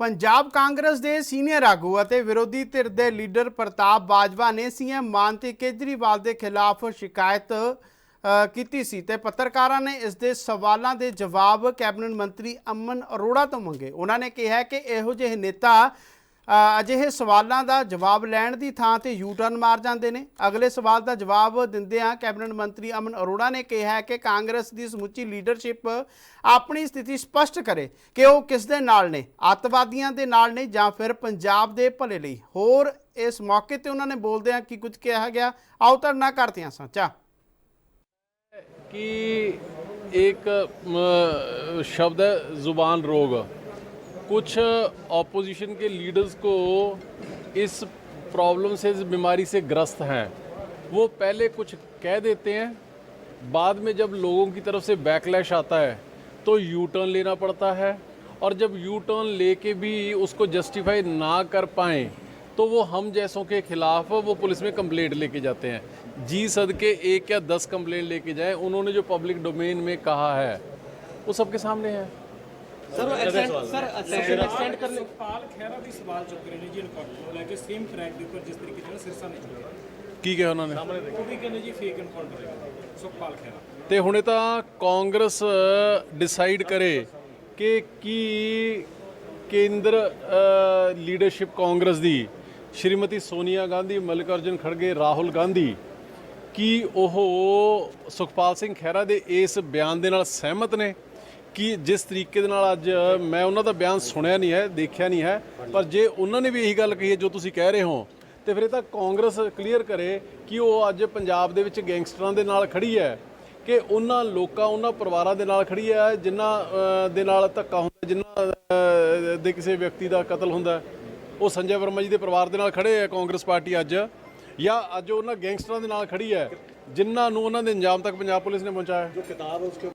ਪੰਜਾਬ ਕਾਂਗਰਸ ਦੇ ਸੀਨੀਅਰ ਆਗੂ ਅਤੇ ਵਿਰੋਧੀ ਧਿਰ ਦੇ ਲੀਡਰ ਪ੍ਰਤਾਪ ਬਾਜਵਾ ਨੇ ਸੀਐਮ ਮਾਨ ਤੇ ਕੇਜਰੀਵਾਲ ਦੇ ਖਿਲਾਫ ਸ਼ਿਕਾਇਤ ਕੀਤੀ ਸੀ ਤੇ ਪੱਤਰਕਾਰਾਂ ਨੇ ਇਸ ਦੇ ਸਵਾਲਾਂ ਦੇ ਜਵਾਬ ਕੈਬਨਿਟ ਮੰਤਰੀ ਅਮਨ ਅਰੋੜਾ ਤੋਂ ਮੰਗੇ। ਉਹਨਾਂ ਨੇ ਕਿਹਾ ਕਿ ਇਹੋ ਜਿਹੇ ਨੇਤਾ ਅਜਿਹੇ ਸਵਾਲਾਂ ਦਾ ਜਵਾਬ ਲੈਣ ਦੀ ਥਾਂ ਤੇ ਯੂ ਟਰਨ ਮਾਰ ਜਾਂਦੇ ਨੇ। ਅਗਲੇ ਸਵਾਲ ਦਾ ਜਵਾਬ ਦਿੰਦੇ ਆ ਕੈਬਨਿਟ ਮੰਤਰੀ ਅਮਨ ਅਰੋੜਾ ਨੇ ਕਿਹਾ ਕਿ ਕਾਂਗਰਸ ਦੀ ਸਮੁੱਚੀ ਲੀਡਰਸ਼ਿਪ ਆਪਣੀ ਸਥਿਤੀ ਸਪਸ਼ਟ ਕਰੇ ਕਿ ਉਹ ਕਿਸ ਦੇ ਨਾਲ ਨੇ, ਅੱਤਵਾਦੀਆਂ ਦੇ ਨਾਲ ਨੇ ਜਾਂ ਫਿਰ ਪੰਜਾਬ ਦੇ ਭਲੇ ਲਈ। ਹੋਰ ਇਸ ਮੌਕੇ ਤੇ ਉਹਨਾਂ ਨੇ ਬੋਲਦੇ ਆ ਕਿ ਕੁਝ ਕਿਹਾ ਗਿਆ। ਆਓ ਧਰਨਾ ਕਰਦੇ ਆ ਸੱਚਾ ਕਿ ਇੱਕ ਸ਼ਬਦ ਜ਼ੁਬਾਨ ਰੋਗ? कुछ ऑपोजिशन के लीडर्स को इस प्रॉब्लम से, इस बीमारी से ग्रस्त हैं। वो पहले कुछ कह देते हैं, बाद में जब लोगों की तरफ़ से बैकलैश आता है तो यू टर्न लेना पड़ता है और जब यू टर्न लेके भी उसको जस्टिफाई ना कर पाएँ तो वो हम जैसों के खिलाफ वो पुलिस में कंप्लेंट लेके जाते हैं। जी सदके एक या दस कंप्लेंट लेके जाए, उन्होंने जो पब्लिक डोमेन में कहा है, वो सबके सामने है। ਸਰ ਉਹ ਐਕਸਟੈਂਡ ਸਰ ਐਕਸਟੈਂਡ ਐਕਸਟੈਂਡ ਕਰਨੇ। ਸੁਖਪਾਲ ਖਹਿਰਾ ਵੀ ਸਵਾਲ ਚੁੱਕ ਰਹੇ ਨੇ ਜੀ ਇਨਕਾਊਂਟਰ ਨੂੰ ਲੈ ਕੇ ਸੇਮ ਟਰੈਕ ਦੇ ਉੱਪਰ ਜਿਸ ਤਰੀਕੇ ਨਾਲ ਸਿਰਸਾ ਨੇ ਚੁੱਕਿਆ। ਕੀ ਕਿਹਾ ਉਹਨਾਂ ਨੇ? ਉਹ ਵੀ ਕਹਿੰਦੇ ਜੀ ਫੇਕ ਇਨਕਾਊਂਟਰ ਹੈ ਸੁਖਪਾਲ ਖਹਿਰਾ। ਤੇ ਹੁਣੇ ਤਾਂ ਕਾਂਗਰਸ ਡਿਸਾਈਡ ਕਰੇ ਕਿ ਕੀ ਕੇਂਦਰ ਲੀਡਰਸ਼ਿਪ ਕਾਂਗਰਸ ਦੀ ਸ਼੍ਰੀਮਤੀ ਸੋਨੀਆ ਗਾਂਧੀ ਮੱਲਿਕਾਰਜੁਨ ਖੜਗੇ ਰਾਹੁਲ ਗਾਂਧੀ ਕੀ ਉਹ ਸੁਖਪਾਲ ਸਿੰਘ ਖਹਿਰਾ ਦੇ ਇਸ ਬਿਆਨ ਦੇ ਨਾਲ ਸਹਿਮਤ ਨੇ? ਕਿ ਜਿਸ ਤਰੀਕੇ ਦੇ ਨਾਲ ਅੱਜ ਮੈਂ ਉਹਨਾਂ ਦਾ ਬਿਆਨ ਸੁਣਿਆ ਨਹੀਂ ਹੈ, ਦੇਖਿਆ ਨਹੀਂ ਹੈ, ਪਰ ਜੇ ਉਹਨਾਂ ਨੇ ਵੀ ਇਹੀ ਗੱਲ ਕਹੀ ਹੈ ਜੋ ਤੁਸੀਂ ਕਹਿ ਰਹੇ ਹੋ, ਤੇ ਫਿਰ ਇਹ ਤਾਂ ਕਾਂਗਰਸ ਕਲੀਅਰ ਕਰੇ ਕਿ ਉਹ ਅੱਜ ਪੰਜਾਬ ਦੇ ਵਿੱਚ ਗੈਂਗਸਟਰਾਂ ਦੇ ਨਾਲ ਖੜੀ ਹੈ, ਕਿ ਉਹਨਾਂ ਲੋਕਾਂ, ਉਹਨਾਂ ਪਰਿਵਾਰਾਂ ਦੇ ਨਾਲ ਖੜੀ ਹੈ, ਜਿਨ੍ਹਾਂ ਦੇ ਨਾਲ ਧੱਕਾ ਹੁੰਦਾ, ਜਿਨ੍ਹਾਂ ਦੇ ਕਿਸੇ ਵਿਅਕਤੀ ਦਾ ਕਤਲ ਹੁੰਦਾ, ਉਹ ਸੰਜੇ ਵਰਮਾ ਜੀ ਦੇ ਪਰਿਵਾਰ ਦੇ ਨਾਲ ਖੜੇ ਹੈ ਕਾਂਗਰਸ ਪਾਰਟੀ ਅੱਜ, ਜਾਂ ਅੱਜ ਉਹਨਾਂ ਗੈਂਗਸਟਰਾਂ ਦੇ ਨਾਲ ਖੜੀ ਹੈ, ਜਿਨ੍ਹਾਂ ਨੂੰ ਉਹਨਾਂ ਦੇ ਅੰਜਾਮ ਤੱਕ ਪੰਜਾਬ ਪੁਲਿਸ ਨੇ ਪਹੁੰਚਾਇਆ। ਜੋ ਕਿਤਾਬ ਉਸ ਉਸਕੇ